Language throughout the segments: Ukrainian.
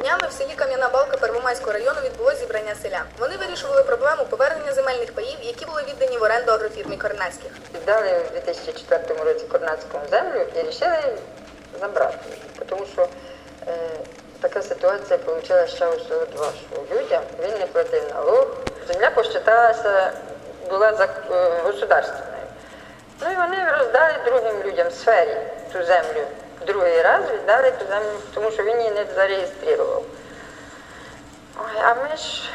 Днями в селі Кам'яна Балка Первомайського району відбулось зібрання селян. Вони вирішували проблему повернення земельних паїв, які були віддані в оренду агрофірмі Корнацьких. Віддали у 2004 році Корнацькому землю і вирішили забрати. Тому що е, така ситуація вийшла ще у 42, що людям він не платив налог. Земля посчиталася, була за, е, государственною. Ну і вони роздали другим людям в сфері ту землю. Другий раз віддали ту землю, тому що він її не зареєстрував. Ой, а ми ж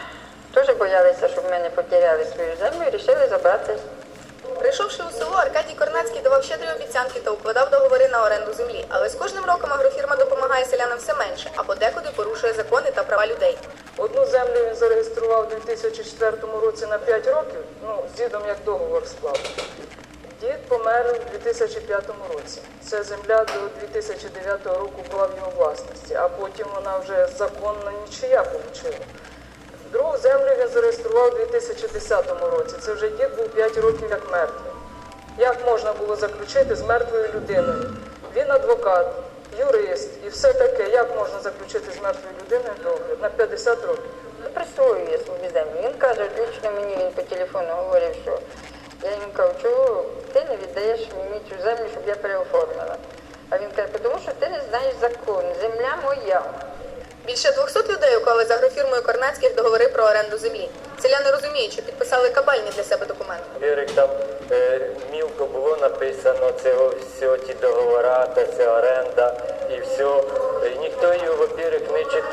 теж боялися, щоб ми не потеряли свою землю і вирішили забрати Прийшовши у село, Аркадій Корнацький давав щедрі обіцянки та укладав договори на оренду землі. Але з кожним роком агрофірма допомагає селянам все менше, а подекуди порушує закони та права людей. Одну землю він зареєстрував у 2004 році на 5 років, ну, з дідом як договор склав. Помер у 2005 році. Ця земля до 2009 року була в його власності, а потім вона вже законно нічия отримала. Другу землю він зареєстрував у 2010 році. Це вже дід був 5 років як мертвий. Як можна було заключити з мертвою людиною? Він адвокат, юрист і все таке. Як можна заключити з мертвою людиною договір на 50 років? Ну, присвоює собі землю. Він каже, лично мені він по телефону говорив, що я йому кажу, чого віддаєш мені цю землю, щоб я переоформила. А він каже, тому що ти не знаєш закон, земля моя. Більше 200 людей уклали з агрофірмою Корнацьких договори про оренду землі. Селяни розуміють, що підписали кабальні для себе документи. Вірик там е, мілко було написано, це о, все, ті договора, та це оренда і все. І ніхто його, во-первых, не читав.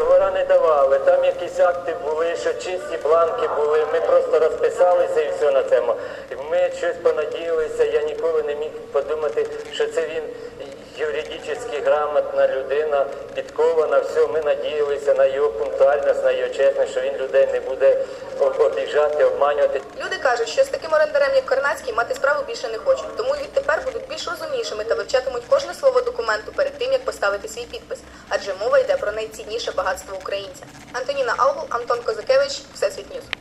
Договора не давали. Там якісь акти були, що чисті бланки були. Ми просто розписалися і все на цьому. Ми щось понадіялися. Я ніколи не міг подумати, що це він юридично грамотна людина, підкована. Все, ми надіялися на його пунктуальність, на його чесність, що він людей не буде об- обіжати, обманювати. Люди кажуть, що з орендарем, як Корнацький, мати справу більше не хочуть. Тому відтепер будуть більш розумнішими та вивчатимуть кожне слово документу перед тим, як поставити свій підпис. Адже мова йде про найцінніше багатство українця. Антоніна Алгул, Антон Козакевич, Всесвіт Ньюс.